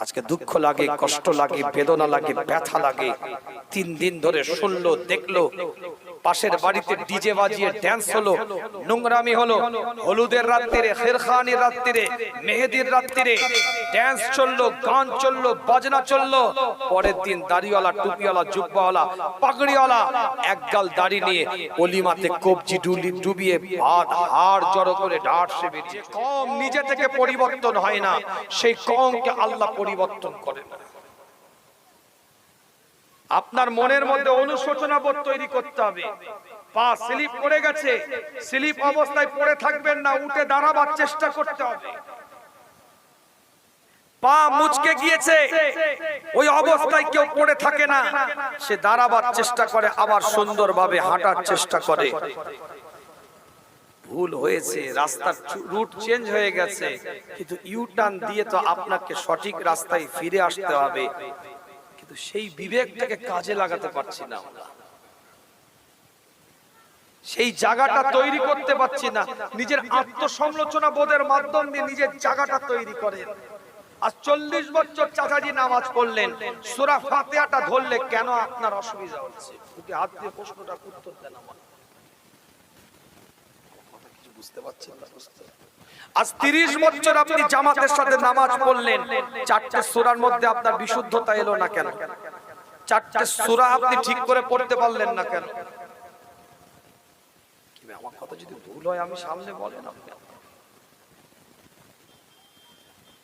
আজকে দুঃখ লাগে কষ্ট লাগে বেদনা লাগে ব্যথা লাগে। তিন দিন ধরে শুনলো দেখল পাশের বাড়িতে ডিজে বাজিয়ে ড্যান্স হলো নোংরামি হলো হলুদের রাত্রিরে খেরখানির রাত্রিরে মেহেদির রাত্রিরে ড্যান্স চলল গান চলল বাজনা চলল পরের দিন দাড়িওয়ালা টুপিওয়ালা জুব্বাওয়ালা পাগড়িওয়ালা একগাল দাড়ি নিয়ে অলিমাতে কবজি ডুলি ডুবিয়ে ভাত হাড় জড়ো করে ডাট সে বেরিয়ে কম নিজে থেকে পরিবর্তন হয় না সেই কমকে আল্লাহ পরিবর্তন করে না। আপনার মনের মধ্যে অনুশোচনা বোধ তৈরি করতে হবে। পা স্লিপ করে গেছে। স্লিপ অবস্থায় পড়ে থাকবেন না, উঠে দাঁড়াবার চেষ্টা করতে হবে। পা মুচকে গিয়েছে। ওই অবস্থায় কেউ পড়ে থাকে না। সে দাঁড়াবার চেষ্টা করে, আবার সুন্দরভাবে হাঁটার চেষ্টা করে। ভুল হয়েছে, রাস্তার রুট চেঞ্জ হয়ে গেছে। কিন্তু ইউ টার্ন দিয়ে তো আপনাকে সঠিক রাস্তায় ফিরে আসতে হবে। কিন্তু সেই বিবেকটাকে কাজে লাগাতে পারছি না সেই জায়গাটা তৈরি করতে পারছি না। নিজের আত্মসমালোচনা বোধের মাধ্যম দিয়ে নিজের জায়গাটা তৈরি করেন। আর চল্লিশ বছর চাচাজি নামাজ পড়লেন, সুরা ফাতেহাটা ধরলে কেন আপনার অসুবিধা হচ্ছে? দুটি হাত দিয়ে প্রশ্নটা উত্তর দেন আমার কথা কিছু বুঝতে পারছেন না? বুঝতে আজ তিরিশ বছর আপনি জামাতের সাথে নামাজ পড়লেন, চারটে সুরার মধ্যে আপনার বিশুদ্ধতা এলো না কেন? চারটে সুরা আপনি ঠিক করে পড়তে পারলেন না কেন? আমার কথা যদি ভুল হয়, আমি সামনে বলেন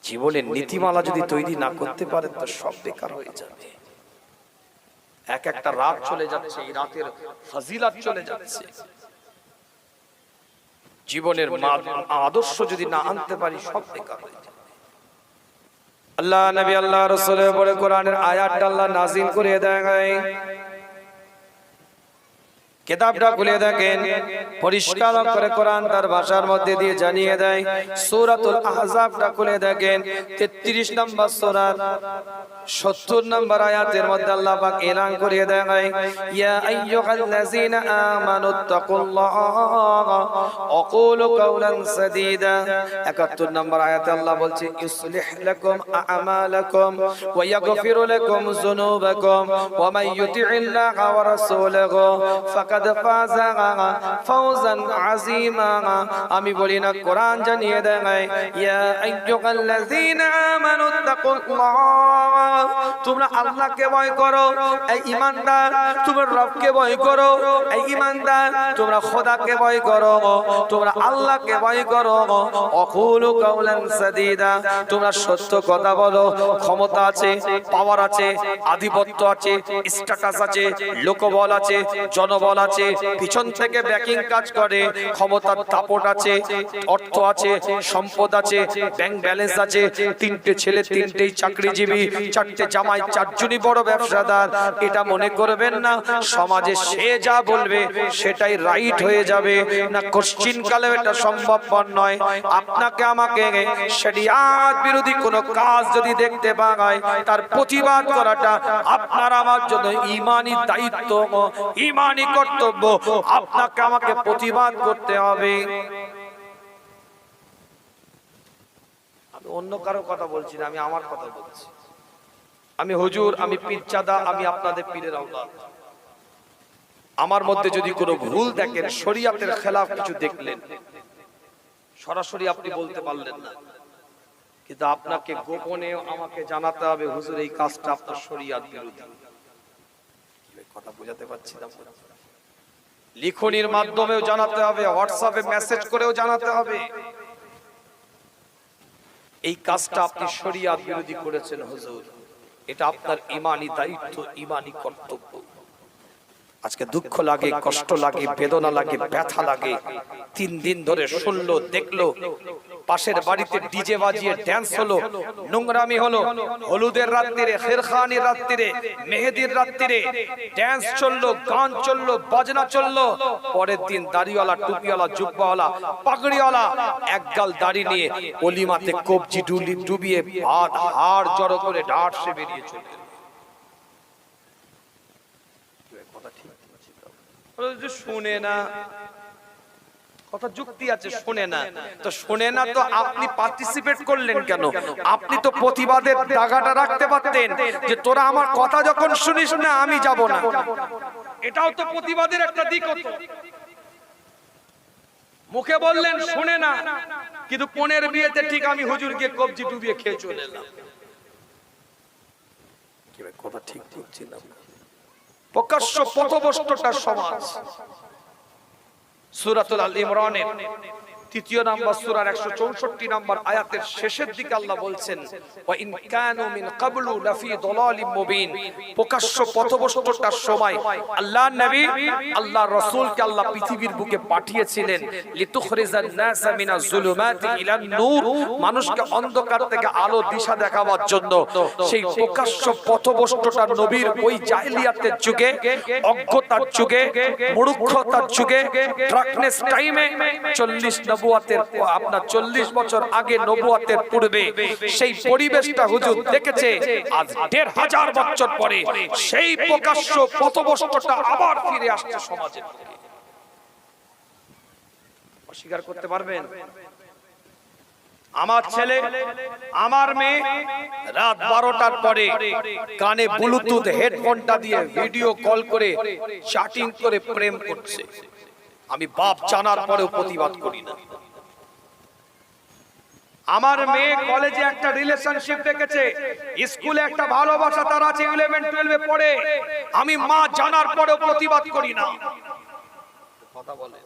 জীবনের নীতিমালা যদি তৈরি না করতে পারেন, তো সব বেকার হয়ে যাবে। এক একটা রাত চলে যাচ্ছে, এই রাতের চলে যাচ্ছে। জীবনের আদর্শ যদি না আনতে পারি সব বেকার হয়ে আল্লাহ নবী আল্লাহ রসুলের পরে কোরআনের আয়াতটা আল্লাহ নাজিল করে দেয়। কেতাবটা খুলে দেখেন পরিষ্কার করে কোরআন তার ভাষার মধ্যে দিয়ে জানিয়ে দেয়। সূরাতুল আহজাবটা খুলে দেখেন 33 নম্বর সূরার 70 নম্বর আয়াতের মধ্যে আল্লাহ পাক এলান করে দেয় ইয়া আইয়ুহাল্লাযীনা আমানুত্তাকুল্লাহ ওয়াকুলু কাওলান সাদীদা 71 নম্বর আয়াতে আল্লাহ বলছে ইসলিহ লাকুম আ'মালাকুম ওয়া ইয়াগফিরু লাকুম যুনুবাকুম ওয়া মান ইউতি'িল্লাহা ওয়া রাসূলাহু ফাকাদ ফাযা ফাওজান আযীমা। আমি বলি না, কোরআন জানিয়ে দেয় ইয়া আইয়ুহাল্লাযীনা আমানুত্তাকুল্লাহ তোমরা আল্লাহকে ভয় করো, এই ঈমানদার তোমরা রবকে ভয় করো, এই ঈমানদার তোমরা খোদাকে ভয় করো, তোমরা আল্লাহকে ভয় করো। অকুলু কাউলান সাদীদা। তোমরা সত্য কথা বলো, ক্ষমতা আছে পাওয়ার আছে, আধিপত্য আছে স্ট্যাটাস আছে, লোকবল আছে, জনবল আছে, পিছন থেকে ব্যাকিং কাজ করে, ক্ষমতার দাপট আছে, অর্থ আছে, সম্পদ আছে, ব্যাংক ব্যালেন্স আছে, তিনটে ছেলে, তিনটেই চাকরিজীবী, চারটে জামাই, চারজনই বড় ব্যবসাদার। এটা মনে করবেন না, সমাজে সে যা বলবে, সেটাই রাইট হয়ে যাবে। না কোশ্চিন কালে এটা সম্ভবপর নয়। আপনাকে আমাকে শরিয়াত বিরোধী কোনো কাজ যদি দেখতে পায় তার প্রতিবাদ করাটা আপনার আমার জন্য ইমানি দায়িত্ব ইমানি কর্তব্য। আপনাকে আমাকে প্রতিবাদ করতে হবে। অন্য কারও কথা বলছি না, আমি আমার কথা বলছি। আমি হুজুর, আমি পীরচাদা আমি আপনাদের পীরের আওলাদ। আমার মধ্যে যদি কোনো ভুল দেখেন, শরীয়তের খেলাফ কিছু দেখলেন, সরাসরি আপনি বলতে পারলেন না। কিন্তু আপনাকে গোপনে আমাকে জানাতে হবে, হুজুর, এই কাজটা আপনার শরীয়ত বিরোধী। কথা বোঝাতে পারছি না। লিখনির মাধ্যমেও জানাতে হবে হোয়াটসঅ্যাপে মেসেজ করেও জানাতে হবে। এই কাজটা আপনি শরিয়াত বিরোধী করেছেন, হুজুর। এটা আপনার ইমানি দায়িত্ব, ইমানি কর্তব্য। আজকে দুঃখ লাগে কষ্ট লাগে বেদনা লাগে ব্যথা লাগে। তিন দিন ধরে শুনলো দেখল পাশের বাড়িতে ডিজে বাজিয়ে ড্যান্স হলো নোংরামি হলো হলুদের রাত্রিরে খেরখানির রাত্রিরে মেহেদির রাত্রিরে ড্যান্স চলল গান চলল বাজনা চলল পরের দিন দাড়িওয়ালা টুপিওয়ালা জুব্বাওয়ালা পাগড়িওয়ালা একগাল দাড়ি নিয়ে অলিমাতে কবজি ডুলি ডুবিয়ে ভাত হাড় জড়ো করে ডাট সে বেরিয়ে চলে এলো। কথা ঠিক যে শুনে না। কথা যুক্তি আছে শুনে না। তো শুনে না তো আপনি পার্টিসিপেট করলেন কেন? আপনি তো প্রতিবাদের দাগাটা রাখতে পারতেন যে তোরা আমার কথা যখন শুনিস না আমি যাব না। এটাও তো প্রতিবাদের একটা দিক হতো মুখে বললেন শুনে না। কিন্তু পনেরো বিয়েতে ঠিক আমি হুজুরকে কবজি ডুবিয়ে খেয়ে চলে এলাম। কথা ঠিক বলছিলাম প্রকাশ্য পথভ্রষ্টতার সমাজ। সুরাতুল আল ইমরানের তৃতীয় নাম্বার সূরার 164 নাম্বার আয়াতের শেষের দিকে আল্লাহ বলছেন প্রকাশ্য সময় আল্লাহর নবী রাসূলকে আল্লাহ পৃথিবীর বুকে পাঠিয়েছিলেন মানুষকে অন্ধকার থেকে আলো দিশা দেখাবার জন্য সেই প্রকাশ্য নবীর ওই যুগে, অজ্ঞতার যুগে, মূর্খতার যুগে ডার্কনেস টাইমে 40 নবুয়াতের আপনার 40 বছর আগে নবুয়াতের পূর্বে সেই পরিবেশটা হুজুর দেখেছে, আজ দেড় হাজার বছর পরে সেই প্রকাশ্য পথভ্রষ্টতা আবার ফিরে আসছে অস্বীকার করতে পারবেন? আমার ছেলে, আমার মেয়ে রাত বারোটার পরে কানে ব্লুটুথ হেডফোনটা দিয়ে ভিডিও কল করে চ্যাটিং করে প্রেম করছে। আমি বাপ জানার পরেও প্রতিবাদ করি না। আমার মেয়ে কলেজে একটা রিলেশনশিপ দেখেছে স্কুলে একটা ভালোবাসা তার আছে ইলেভেন টুয়েলভে পড়ে। আমি মা জানার পরেও প্রতিবাদ করি না। কথা বলে।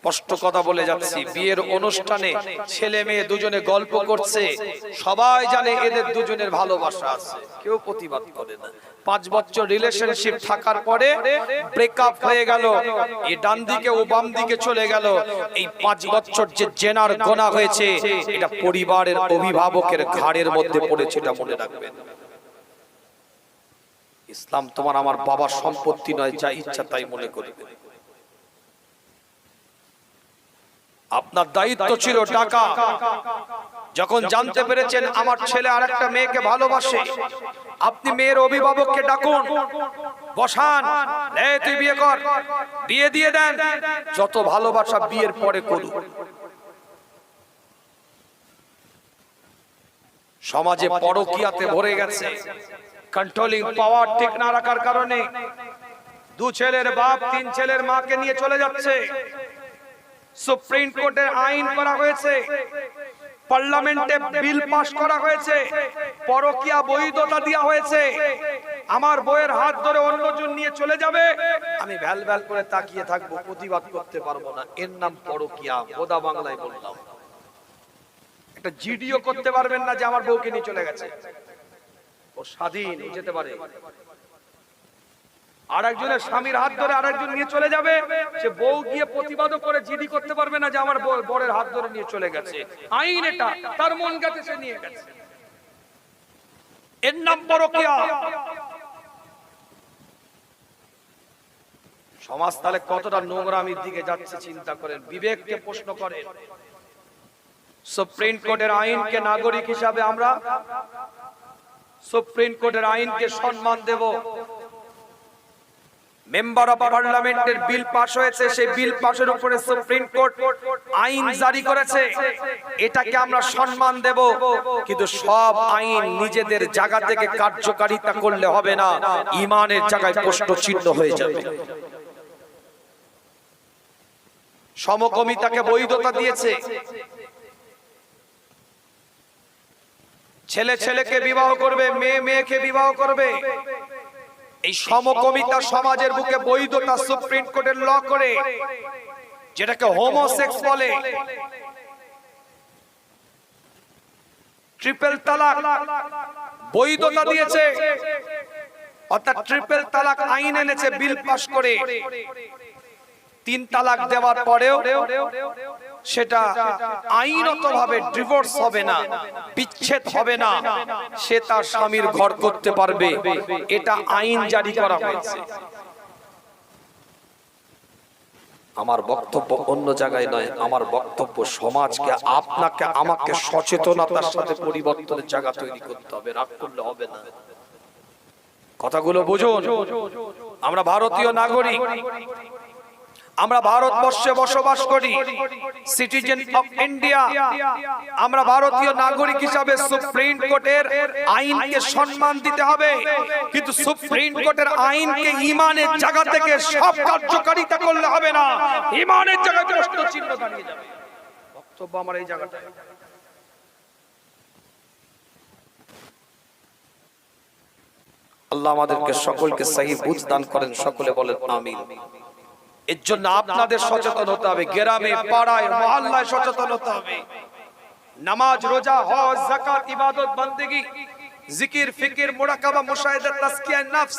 স্পষ্ট কথা বলে যাচ্ছি। বিয়ের অনুষ্ঠানে ছেলে মেয়ে দুজনে গল্প করছে। সবাই জানে এদের দুজনের ভালোবাসা আছে। কেউ প্রতিবাদ করে না। পাঁচ বছর রিলেশনশিপ থাকার পরে ব্রেকআপ হয়ে গেল। এই ডান দিকে ও বাম দিকে চলে গেল। এই পাঁচ বছর যে জেনার গোনা হয়েছে, এটা পরিবারের অভিভাবকের ঘাড়ের মধ্যে পড়েছে এটা মনে রাখবেন। ইসলাম তোমার আমার বাবার সম্পত্তি নয়, যা ইচ্ছা তাই মনে করবে। আপনার দায়িত্ব ছিল টাকা যখন জানতে পেরেছেন আমার ছেলে আর একটা মেয়েকে ভালোবাসে, আপনি মেয়ের অভিভাবককে ডাকুন। বসান তুই বিয়ে কর, বিয়ে দিয়ে দেন, যত ভালোবাসা বিয়ের পরে করুন। সমাজে পরকিয়াতে ভরে গেছে। কন্ট্রোলিং পাওয়ার ঠিক না রাখার কারণে দু ছেলের বাপ, তিন ছেলের মাকে নিয়ে চলে যাচ্ছে। সুপ্রিম কোর্টে আইন করা হয়েছে। পার্লামেন্টে বিল পাস করা হয়েছে। পরকিয়া বৈধতা দেওয়া হয়েছে। আমার বইয়ের হাত ধরে অন্যজন নিয়ে চলে যাবে। আমি ভ্যাল ভ্যাল করে তাকিয়ে থাকব, প্রতিবাদ করতে পারব না। এর নাম পরকিয়া বোদা বাংলায় বললাম। একটা জিডিও করতে পারবেন না যে আমার বউকে নিয়ে চলে গেছে। ও স্বাধীন যেতে পারে। আর একজনের স্বামীর হাত ধরে আরেকজন নিয়ে চলে যাবে। সে বউ গিয়ে প্রতিবাদও করে জিডি করতে পারবে না যে আমার বরের হাত ধরে নিয়ে চলে গেছে। আইন এটা, তার মন গেছে, সে নিয়ে গেছে। এর নাম পরকিয়া সমাজ তাহলে কতটা নোংরামির দিকে যাচ্ছে, চিন্তা করেন। বিবেককে প্রশ্ন করেন। সুপ্রিম কোর্টের আইনকে নাগরিক হিসাবে আমরা, সুপ্রিম কোর্টের আইনকে সম্মান দেব। মেম্বার অফ পার্লামেন্টের বিল পাস হয়েছে, সেই বিল পাসের উপরে সুপ্রিম কোর্ট আইন জারি করেছে। এটাকে আমরা সম্মান দেব, কিন্তু সব আইন নিজেদের জায়গা থেকে কার্যকারিতা করলে হবে না, ইমানের জায়গায় প্রশ্ন চিহ্ন হয়ে যাবে। সমকমিতাকে বৈধতা দিয়েছে। ছেলে ছেলেকে বিবাহ করবে, মেয়ে মেয়েকে বিবাহ করবে। এই সমকমিতা সমাজের বুকে বৈধতা সুপ্রিম কোর্টের ল করে যেটাকে হোমোসেক্স বলে ট্রিপল তালাক বৈধতা দিয়েছে অর্থাৎ ট্রিপল তালাক আইন এনেছে বিল পাস করে তিন তালাক দেওয়ার পরেও সেটা আইনত ভাবে ডিভোর্স হবে না, বিচ্ছেদ হবে না। সে তার স্বামীর ঘর করতে পারবে। এটা আইন জারি করা হয়েছে। আমার বক্তব্য অন্য জায়গায় নয়, আমার বক্তব্য সমাজকে, আপনাকে, আমাকে সচেতনতার সাথে পরিবর্তনের জায়গা তৈরি করতে হবে, রাগ করলে হবে না। কথাগুলো বুঝুন। আমরা ভারতীয় নাগরিক। আমরা ভারতবর্ষে বসবাস করি। সিটিজেন অফ ইন্ডিয়া আমরা ভারতীয় নাগরিক হিসাবে সুপ্রিম কোর্টের আইনকে সম্মান দিতে হবে। কিন্তু সুপ্রিম কোর্টের আইনকে ইমানের জায়গা থেকে সব কার্যকারিতা করলে হবে না। ইমানের জায়গায় প্রশ্ন চিহ্ন দাঁড়িয়ে যাবে। বক্তব্য আমার এই জায়গাটায়। আল্লাহ আমাদেরকে সকলকে সহি বুঝ দান করেন, সকলে বলেন আমিন। এর জন্য আপনাদের সচেতন হতে হবে। গ্রামে, পাড়ায়, মহল্লায় সচেতন হতে হবে। নামাজ, রোজা, হজ, যাকাত, ইবাদত, বান্দেগি, জিকির, ফিকির, মুরাকাবা মুশাহিদা তাসকিয়া নফস,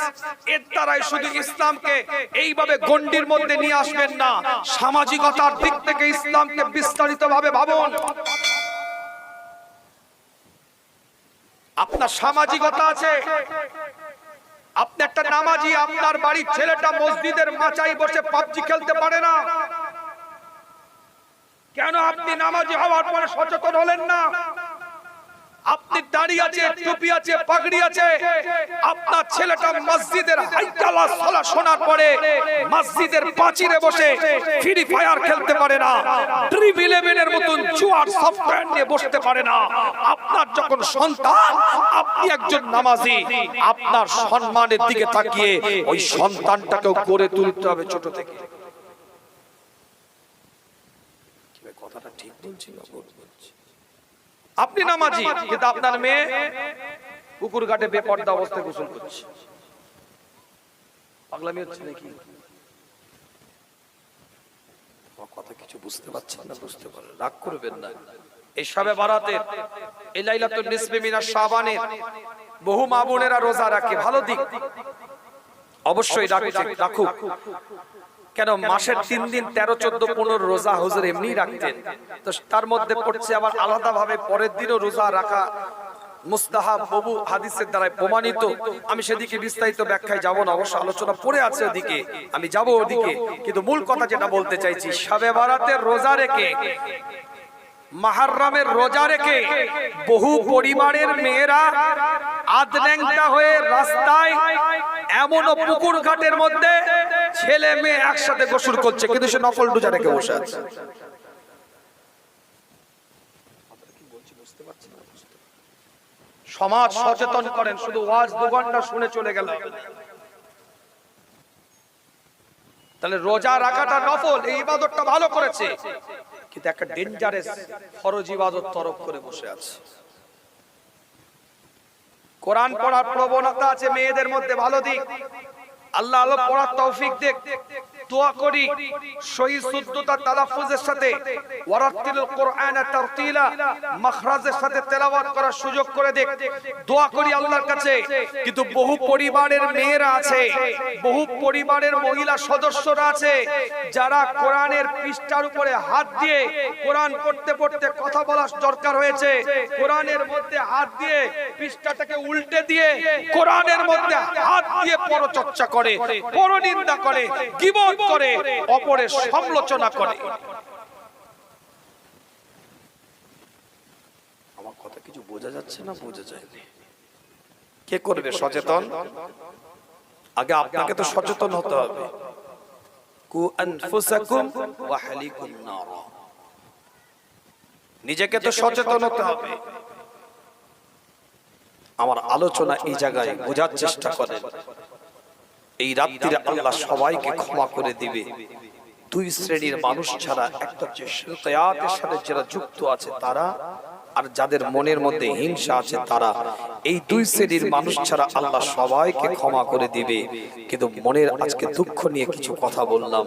এর দ্বারাই শুধু ইসলামকে এইভাবে গন্ডির মধ্যে নিয়ে আসবেন না। সামাজিকতার দিক থেকে ইসলামকে বিস্তারিতভাবে ভাবুন। আপনার সামাজিকতা আছে। আপনি একটা নামাজি, আপনার বাড়ির ছেলেটা মসজিদের মাচাই বসে পাবজি খেলতে পারে না। কেন আপনি নামাজি হওয়ার পরে সচেতন হলেন না? আপনি দাঁড়িয়ে আছে, টুপি আছে, পাগড়ি আছে। আপনার ছেলেটা মসজিদের শোনার পরে মসজিদের পাঁচিরে বসে ফ্রি ফায়ার খেলতে পারে না। ড্রিম ইলেভেনের মতন জুয়ার সফটওয়্যার নিয়ে বসতে পারে না। যখন সন্তান, আপনি একজন নামাজি, আপনার সম্মানের দিকে তাকিয়ে ওই সন্তানটাকেও গড়ে তুলতে হবে ছোট থেকে। কথাটা ঠিক বলছি আপনি নামাজি, কিন্তু আপনার মেয়ে কুকুর ঘাটে বেপর্দা অবস্থায় গোসল করছে। পাগলামি হচ্ছে নাকি? কথা কিছু বুঝতে পারছেন না, বুঝতে পারেন রাগ করবেন না। এই সবে বারাতে এই লাইলাতুল নিসফে মিনাশ শাবানের বহু মা বোনেরা রোজা রাখে, ভালো দিক। অবশ্যই রাখছে রাখুক। কেন, মাসের তিন দিন তেরো, চোদ্দ, পনেরো রোজা হুজুর এমনি রাখতেন। তো তার মধ্যে পড়ছে আবার আলাদা ভাবে পরের দিনও রোজা রাখা মুস্তাহাব বহু হাদিসের দ্বারা প্রমাণিত। আমি সেদিকে বিস্তারিত ব্যাখ্যায় যাব না, অবশ্য আলোচনা পড়ে আছে ওদিকে। আমি যাব ওদিকে। কিন্তু মূল কথা যেটা বলতে চাইছি সবে বারাতের রোজা রেখে মাহাররামের রোজা রেখে বহু পরিবারের মেয়েরা আদল্যাংটা হয়ে রাস্তায় এমনও পুকুর ঘাটের মধ্যে ছেলে মেয়ে একসাথে গোসল করছে, কিন্তু সে নকল রোজা রেখে বসে আছে। সমাজ সচেতন করেন, শুধু ওয়াজ দু ঘণ্টা শুনে চলে গেল। তাহলে রোজা রাখাটা নফল, এই ইবাদতটা ভালো করেছে। কিন্তু একটা ডেঞ্জারাস ফরজ ইবাদত তরফ করে বসে আছে। কোরআন পড়ার প্রবণতা আছে, মেয়েদের মধ্যে ভালো দিক। আল্লাহ আলো পড়ার তৌফিক দেখ। দোয়া করি, সহি শুদ্ধতা তালাফুজের সাথে ওয়ারাতিলুল কোরআন তারতিলা, মাখরাজের সাথে তেলাওয়াত করার সুযোগ করে দেখ। দোয়া করি আল্লাহর কাছে, কিন্তু বহু পরিবারের মেয়েরা আছে, বহু পরিবারের মহিলা সদস্যরা আছে, যারা কোরআনের পৃষ্ঠার উপরে হাত দিয়ে কোরআন পড়তে পড়তে কথা বলার দরকার হয়েছে। কোরআনের মধ্যে হাত দিয়ে পৃষ্ঠাটাকে উল্টে দিয়ে কোরআনের মধ্যে হাত দিয়ে পরচর্চা করে, পরনিন্দা করে, গীবত করে অপরের সমালোচনা করে। আমার কথা কিছু বোঝা যাচ্ছে না, বোঝা যায়নি। কে করবে, সচেতন? আগে আপনাকে তো সচেতন হতে হবে। নিজেকে তো সচেতন হতে হবে। আমার আলোচনা এই জায়গায় বোঝার চেষ্টা করেন। এই রাত্রিরে আল্লাহ সবাইকে ক্ষমা করে দিবে। দুই শ্রেণির মানুষ ছাড়া একটা হচ্ছে শিরকায়াতের সাথে যারা যুক্ত আছে তারা, আর যাদের মনের মধ্যে হিংসা আছে তারা, এই দুই শ্রেণির মানুষ ছাড়া আল্লাহ সবাইকে ক্ষমা করে দিবে। কিন্তু মনের আজকে দুঃখ নিয়ে কিছু কথা বললাম।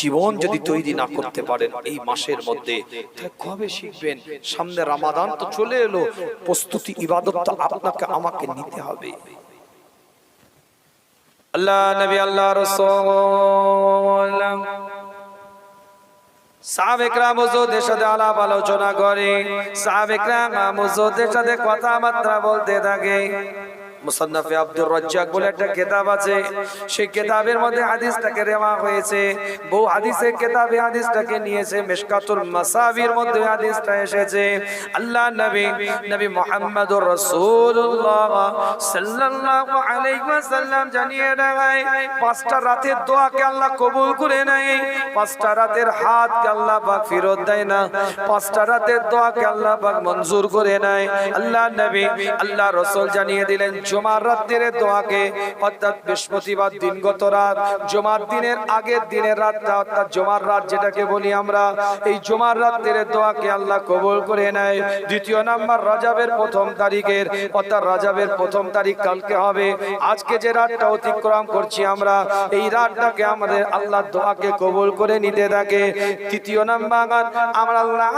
জীবন যদি তৈরি না করতে পারেন এই মাসের মধ্যে কবে শিখবেন? সামনে রামাদান তো চলে এলো। প্রস্তুতি, ইবাদত আপনাকে, আমাকে নিতে হবে। আল্লাহ নবী আল্লাহ রসুল। আলাপ আলোচনা করে। সাবেকরাম হুজুরদের সাথে কথাবার্তা বলতে থাকে। মুসান্নাফে আব্দুর রাজ্জাক বলে একটা কিতাব আছে। সেই কিতাবের মধ্যে হাদিসটাকে রেওয়া হয়েছে। বহু হাদিসের কিতাবে হাদিসটাকে নিয়েছে, মিশকাতুল মাসাবির মধ্যে হাদিসটা এসেছে। আল্লাহ নবী নবী মুহাম্মদুর রাসূলুল্লাহ সাল্লাল্লাহু আলাইহি ওয়াসাল্লাম জানিয়ে দেয়, পাঁচটা রাতের দোয়াকে আল্লাহ কবুল করে নেয়, পাঁচটা রাতের হাতকে আল্লাহ পাক ফেরত দেয় না, পাঁচটা রাতের দোয়াকে আল্লাহ পাক মঞ্জুর করে নেয়। আল্লাহ নবী, আল্লাহ রাসূল জানিয়ে দিলেন জুমার রাতের দোয়াকে, অর্থাৎ বৃহস্পতিবার দিনগত রাত, জুমার দিনের আগের দিনের রাতটা, অর্থাৎ জুমার রাত যেটাকে বলি আমরা, এই জুমার রাতের দোয়াকে আল্লাহ কবুল করে নেয়। দ্বিতীয় নাম্বার, রাজাবের প্রথম তারিখের, অর্থাৎ রাজাবের প্রথম তারিখ কালকে হবে। আজকে যে রাতটা অতিক্রম করছি আমরা, এই রাতটাকে আমাদের আল্লাহ দোয়াকে কবুল করে নিতে থাকে। তৃতীয় নাম্বার, আমরা আল্লাহ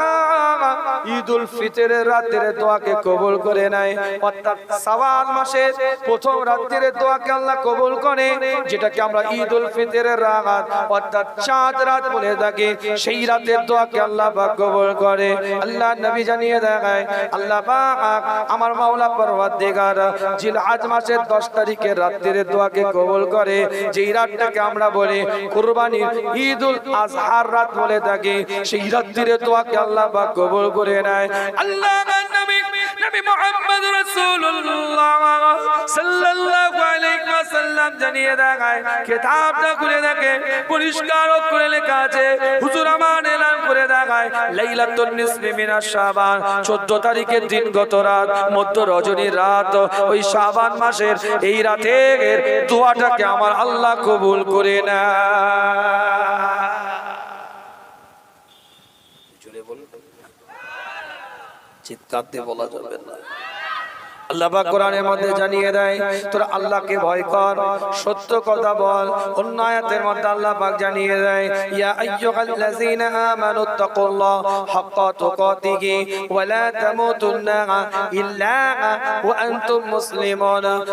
ঈদুল ফিতরের রাতের দোয়াকে কবুল করে নেয়, অর্থাৎ সাওয়াল মাসের প্রথম রাতের দোয়াকে আল্লাহ কবুল করে, যেটাকে আমরা ঈদুল ফিতরের রাত অর্থাৎ চাঁদ রাত বলে থাকি, সেই রাতের দোয়াকে আল্লাহ পাক কবুল করে। আল্লাহ নবী জানিয়ে দেয়, আল্লাহ পাক আমার মাওলা পরওয়ারদিগার জিলহজ মাসের 10 তারিখের রাতের দোয়াকে কবুল করে। যেই রাতটাকে আমরা বলি কুরবানির ঈদুল আজহার রাত বলে থাকি, সেই রাতের দোয়াকে আল্লাহ পাক কবুল করে নেয়। আল্লাহ নবী নবী মুহাম্মদ রাসূলুল্লাহ। সাল্লাল্লাহু আলাইহি ওয়াসাল্লাম জানিয়ে দেয় কিতাবটা খুলে দেখে, পরিষ্কার করে লেখা আছে, হুজুর আমার এলান করে দেখায়, লাইলাতুন নিসফি মিনাশ শাবান 14 তারিখের দিন গত রাত, মধ্য রজনীর রাত, ওই শাবান মাসের, এই রাতের দোয়াটাকে আমার আল্লাহ কবুল করে না চিৎকার দিয়ে বলা যাবে না। আল্লাহ কোরআনের মধ্যে জানিয়ে দেয়, তোরা আল্লাহকে ভয় কর, সত্য কথা বল।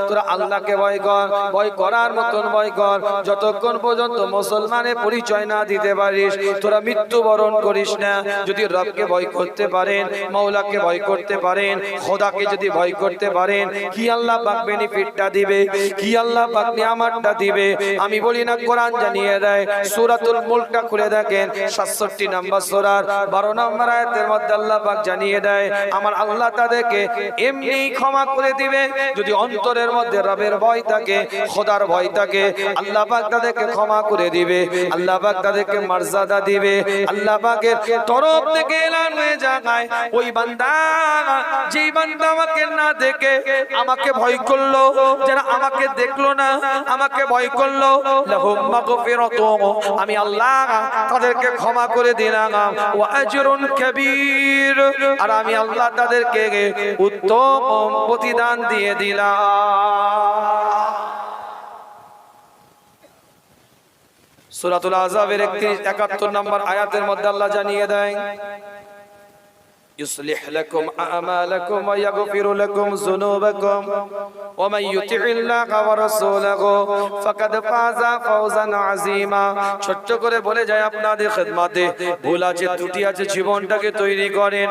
তোরা আল্লাহকে ভয় কর, ভয় করার মতন ভয় কর। যতক্ষণ পর্যন্ত মুসলমানের পরিচয় না দিতে পারিস, তোরা মৃত্যুবরণ করিস না। যদি রবকে ভয় করতে পারেন, মাওলাকে ভয় করতে পারেন, খোদাকে যদি ভয় করতে পারেন? কি আল্লাহ পাক বেনিফিটটা দিবে? কি আল্লাহ পাক নিয়ামতটা দিবে? আমি বলি না, কোরআন জানিয়ে দেয়, সূরাতুল মুলকটা খুলে দেখেন 67 নাম্বার সূরার 12 নম্বর আয়াতের মধ্যে আল্লাহ পাক জানিয়ে দেয়, আমার আল্লাহ তাদেরকে এমনি ক্ষমা করে দিবে, যদি অন্তরের মধ্যে রবের ভয় থাকে, খোদার ভয় থাকে, আল্লাহ পাক তাদেরকে ক্ষমা করে দিবে, আল্লাহ পাক তাদেরকে মর্যাদা দিবে, আল্লাহ পাকের তরফ থেকে এলান হয়ে যায়। ওই বান্দা, যেই বান্দা আমাকে না দেখে আমাকে ভয় করল যারা আমাকে দেখল না, আমাকে ভয় করল। আমি আল্লাহ তাদেরকে ক্ষমা করে দিলাম। ওয়া আজরুন আর আমি আল্লাহ তাদেরকে উত্তম প্রতিদান দিয়ে দিলাম। সূরাতুল আজাবের 31 71 নম্বর আয়াতের মধ্যে আল্লাহ জানিয়ে দেয় يصلح لكم أعمالكم ويغفر لكم ذنوبكم ومن يطع الله ورسوله فقد فاز فوزا عظيما ছোট্ট করে বলে যায় আপনাদের খেদমতে ভুল আছে ত্রুটি আছে জীবনটাকে তৈরি করেন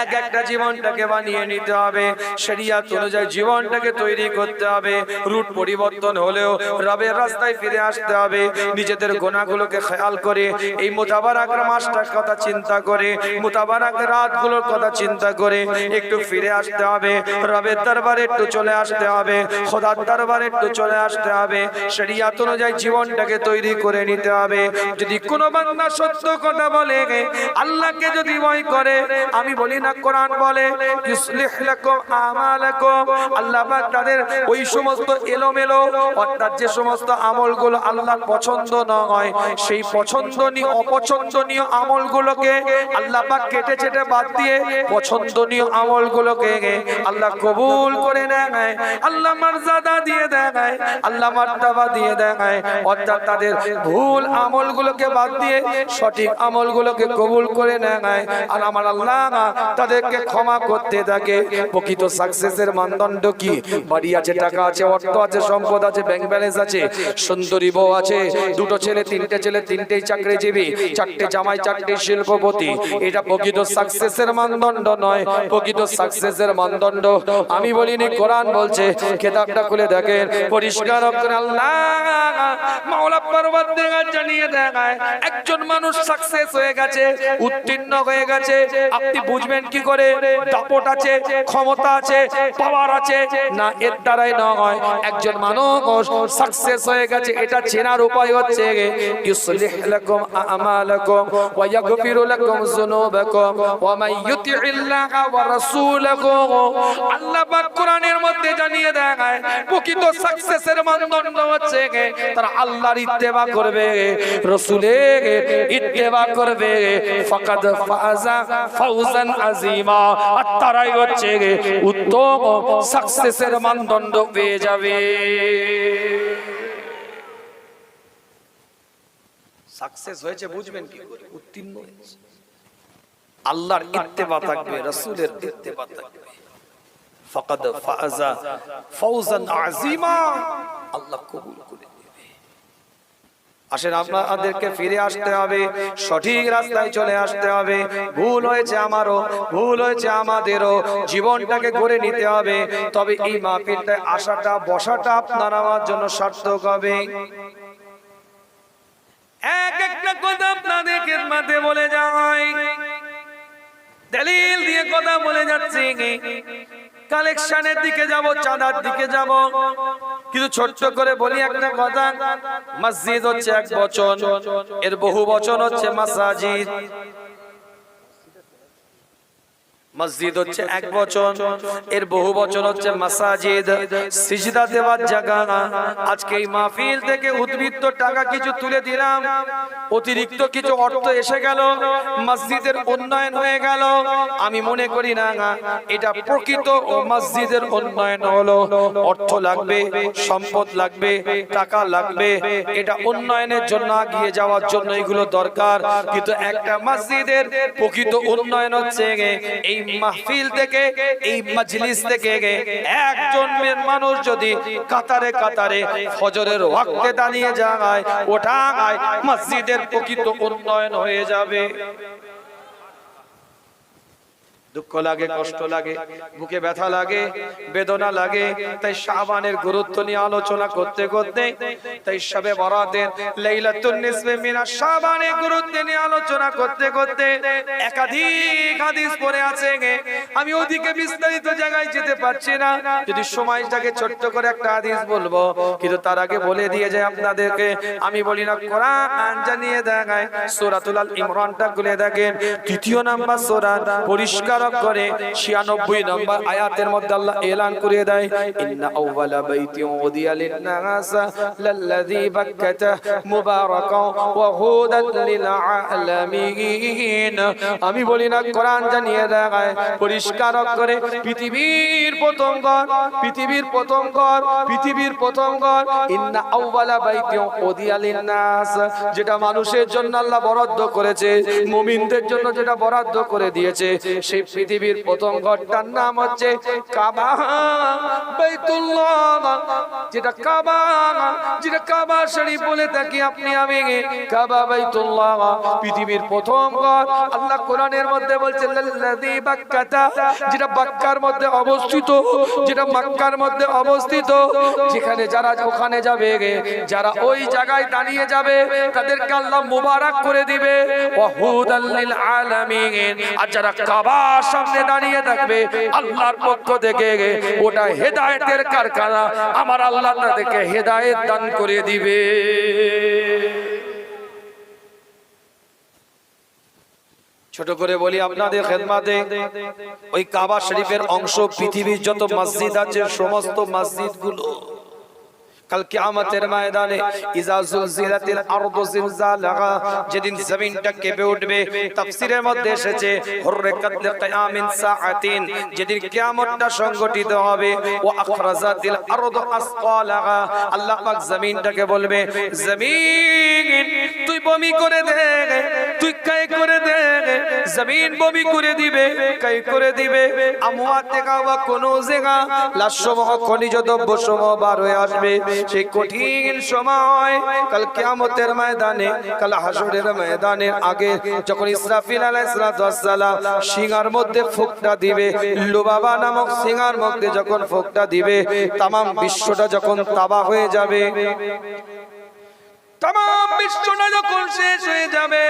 এক একটা জীবনটাকে বানিয়ে নিতে হবে শরিয়াত অনুযায়ী জীবনটাকে তৈরি করতে হবে রুট পরিবর্তন হলেও রবের রাস্তায় ফিরে আসতে হবে নিজেদের গোনাগুলোকে খেয়াল করে এই মোতাবারাক মাসটার কথা চিন্তা করে মোতাবারাক রাতগুলোর কথা চিন্তা করে একটু ফিরে আসতে হবে। রবের দরবারে একটু চলে আসতে হবে। খোদার দরবারে একটু চলে আসতে হবে। শরিয়াত অনুযায়ী জীবনটাকে তৈরি করে নিতে হবে। যদি কোনো বান্দা সত্য কথা বলে, আল্লাহকে যদি ভয় করে, আমি বলি না, কোরআন বলে আল্লাহ তাদের ওই সমস্ত এলোমেলো, অর্থাৎ যে সমস্ত আমলগুলো আল্লাহর পছন্দ নয়, সেই পছন্দনীয়, অপছন্দনীয় আমলগুলোকে আল্লাহ পাক কেটে চেটে বাদ দিয়ে পছন্দনীয় আমলগুলোকে আল্লাহ কবুল করে নেয়। আল্লাহ মর্যাদা দিয়ে দেয়। আল্লাহ মার্তাবা দিয়ে দেয়। অর্থাৎ তাদের ভুল আমলগুলোকে বাদ দিয়ে সঠিক আমলগুলোকে কবুল করে নেয়। আর আমার আল্লাহ তাদেরকে ক্ষমা করতে থাকে। প্রকৃত সাকসেসের মানদণ্ড কি? বাড়ি আছে, টাকা আছে, অর্থ আছে, সম্পদ আছে ব্যাংক ব্যালেন্স আছে, সুন্দরী বউ আছে, দুটো ছেলে, তিনটে ছেলে, তিনটেই চাকরিজীবী, চারটে জামাই, চারটে শিল্পপতি। এটা প্রকৃত সাকসেসের মান মানদণ্ড নয়, প্রকৃত সাকসেসের মানদণ্ড। আমি বলিনি, কোরআন বলছে কেতাবটা খুলে দেখেন, পরিষ্কার জানিয়ে দেখায়, একজন মানুষ সাকসেস হয়ে গেছে, উত্তীর্ণ হয়ে গেছে, আপনি বুঝবেন কি করে? দাপট আছে, ক্ষমতা আছে পাওয়ার আছে, না এর দ্বারাই নয়, একজন মানুষ সাকসেস হয়ে গেছে, এটা চেনার উপায় হচ্ছে ইউসলিহ ওয়া ওয়া রাসূলাহু আল্লাহ হচ্ছে উত্তম সাকসেসের মানদণ্ড পেয়ে যাবে। সাকসেস হয়েছে বুঝবেন কি? উত্তীর্ণ হয়েছে। আল্লাহর ইত্তেবা থাকবে রাসূলের ইত্তেবা থাকবে। ফাকাদ ফাজা ফাউজান আযীমা। আল্লাহ কবুল করে আসেন আপনাদেরকে ফিরে আসতে হবে। সঠিক রাস্তায় চলে আসতে হবে। ভুল হয়েছে আমারও ভুল হয়েছে আমাদেরও। জীবনটাকে গড়ে নিতে হবে। তবে এই মাহফিলটায় আসাটা বসাটা আপনার আমার জন্য সার্থক হবে। এক একটা কথা আপনাদের খেদমাতে বলে কথা বলে যাচ্ছি। কালেকশনের দিকে যাব, চাঁদার দিকে যাব। কিন্তু ছোট্ট করে বলি একটা কথা, মসজিদ হচ্ছে এক বচন, এর বহু বচন হচ্ছে মাসাজিদ। মসজিদ হচ্ছে এক বচন, এর বহু বচন হচ্ছে মাসাজিদ। সিজদা দেওয়ার জায়গা আজকে এই মাহফিল থেকে উদ্বৃত্ত টাকা কিছু তুলে দিলাম। অতিরিক্ত কিছু অর্থ এসে গেল। মসজিদের উন্নয়ন হয়ে গেল। আমি মনে করি না এটা প্রকৃত ও মসজিদের উন্নয়ন হলো। অর্থ লাগবে, সম্পদ লাগবে, টাকা লাগবে। এটা উন্নয়নের জন্য এগিয়ে যাওয়ার জন্য এগুলো দরকার। কিন্তু একটা মসজিদের প্রকৃত উন্নয়ন হচ্ছে এই মাহফিল থেকে, এই মজলিস থেকে একজন মানুষ যদি কাতারে কাতারে ফজরের ওয়াক্তে দাঁড়িয়ে যায় ওঠা মসজিদের প্রকৃত উন্নয়ন হয়ে যাবে। দুঃখ লাগে, কষ্ট লাগে, বুকে ব্যথা লাগে, বেদনা লাগে। তাই শাবানের গুরুত্ব নিয়ে আলোচনা করতে করতে, তাই সবে বরাতের মিনা শাবানের গুরুত্ব নিয়ে আলোচনা করতে করতে একাধিক হাদিস পড়ে আছে আমি ওদিকে বিস্তারিত জায়গায় যেতে পারছি না। যদি সময়টাকে ছোট্ট করে একটা হাদিস বলব, কিন্তু তার আগে বলে দিয়ে যায় আপনাদেরকে। আমি বলি না, কোরআন জানিয়ে দেখায়, সূরাতুল আল ইমরানটা খুলে দেখেন। তৃতীয় নাম্বার সূরা, পরিষ্কার করে 96 নম্বর আয়াতের মধ্যে আল্লাহ এলান করে আমি বলি না, কোরআন জানিয়ে দেয়, পরিষ্কার করে, পৃথিবীর প্রথম ঘর, পৃথিবীর প্রথম ঘর, পৃথিবীর প্রথম ঘর যেটা মানুষের জন্য আল্লাহ বরাদ্দ করেছে, মুমিনদের জন্য যেটা বরাদ্দ করে দিয়েছে, সেই পৃথিবীর প্রথম ঘরটার নাম হচ্ছে কাবা। যেটা কাবা যেটা কাবা শরীফ বলে থাকি আপনি, আমি কাবা পৃথিবীর প্রথম ঘর আল্লাহ কোরআনের মধ্যে বাক্কাতা যেটা বাক্কার মধ্যে অবস্থিত, যেটা মধ্যে অবস্থিত। যেখানে যারা ওখানে যাবে যারা ওই জায়গায় দাঁড়িয়ে যাবে, তাদেরকে আল্লাহ মুবারক করে দিবে। আর যারা কাবার সামনে দাঁড়িয়ে থাকবে। আল্লাহর পক্ষ থেকে ওটা হেদায়েতের কারখানা আমার আল্লাহ তাদেরকে হেদায়েত দান করে দিবে। ছোট করে বলি আপনাদের খেদমাতে, ওই কাবা শরীফের অংশ, পৃথিবীর যত মসজিদ আছে, সমস্ত মসজিদগুলো ময়দানে, ইজা জুলজিলাতিল আরদু জিলজালাহা যেদিন জমিনটা কেঁপে উঠবে, তাফসীরের মধ্যে এসেছে লিকিয়ামিন সাআতিন যেদিন কিয়ামতটা সংগঠিত হবে, ওয়া আখরাজাতিল আরদু আসকালাহা আল্লাহ পাক জমিনটাকে বলবে, জমিন তুই বমি করে দে, তুই কাই করে দে, জমিন বমি করে দিবে, কাই করে দিবে আমওয়াত কোন জায়গা লাশসমূহ, খনিজ দ্রব্য সমূহ বার হয়ে আসবে সেই কঠিন সময়। কাল কিয়ামতের ময়দানে, কাল হাসরের ময়দানের আগে যখন ইসরাফিল আলাইহিসসালাম সিংহার মধ্যে ফুকটা দিবে, লুবাবা নামক সিংহার মধ্যে যখন ফুকটা দিবে, তামাম বিশ্বটা যখন তাবা হয়ে যাবে। তাম বিশ্বটা যখন শেষ হয়ে যাবে,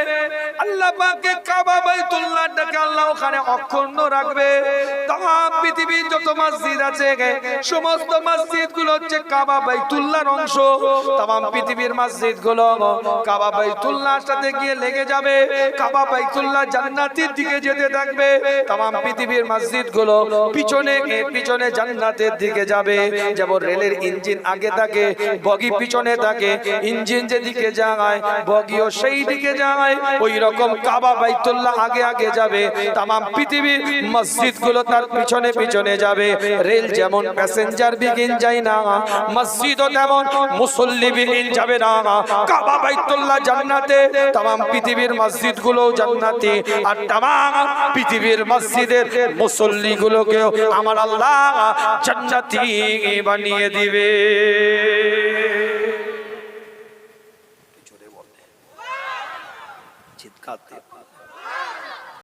আল্লাহ পাকে কাবা বাইতুল্লাহটাকে আল্লাহ ওখানে অক্ষুণ্ণ রাখবে। তাম পৃথিবীর যত মসজিদ আছে, সমস্ত মসজিদগুলো হচ্ছে কাবা বাইতুল্লাহর অংশ। তাম পৃথিবীর মসজিদগুলো কাবা বাইতুল্লাহর সাথে গিয়ে লেগে যাবে। কাবা বাইতুল্লাহ জান্নাতের দিকে যেতে থাকবে। তাম পৃথিবীর মসজিদগুলো পিছনে পিছনে জান্নাতের দিকে যাবে। যেমন রেলের ইঞ্জিন আগে থাকে, বগি পিছনে থাকে, ইঞ্জিন যেদিকে যায়, বগিও সেই দিকে যায় ওই রকম কাবা বাইতুল্লাহ আগে আগে যাবে। তাম পৃথিবীর মসজিদগুলো তার পিছনে পিছনে যাবে। রেল যেমন প্যাসেঞ্জার বিগিন যায় না, মসজিদও তেমন মুসল্লি বিগিন যাবে না। কাবা বাইতুল্লাহ জান্নাতে তাম পৃথিবীর মসজিদগুলো জান্নাতি। আর তাম পৃথিবীর মসজিদের মুসল্লি গুলোকেও আমার আল্লাহ জান্নাতি বানিয়ে দিবে।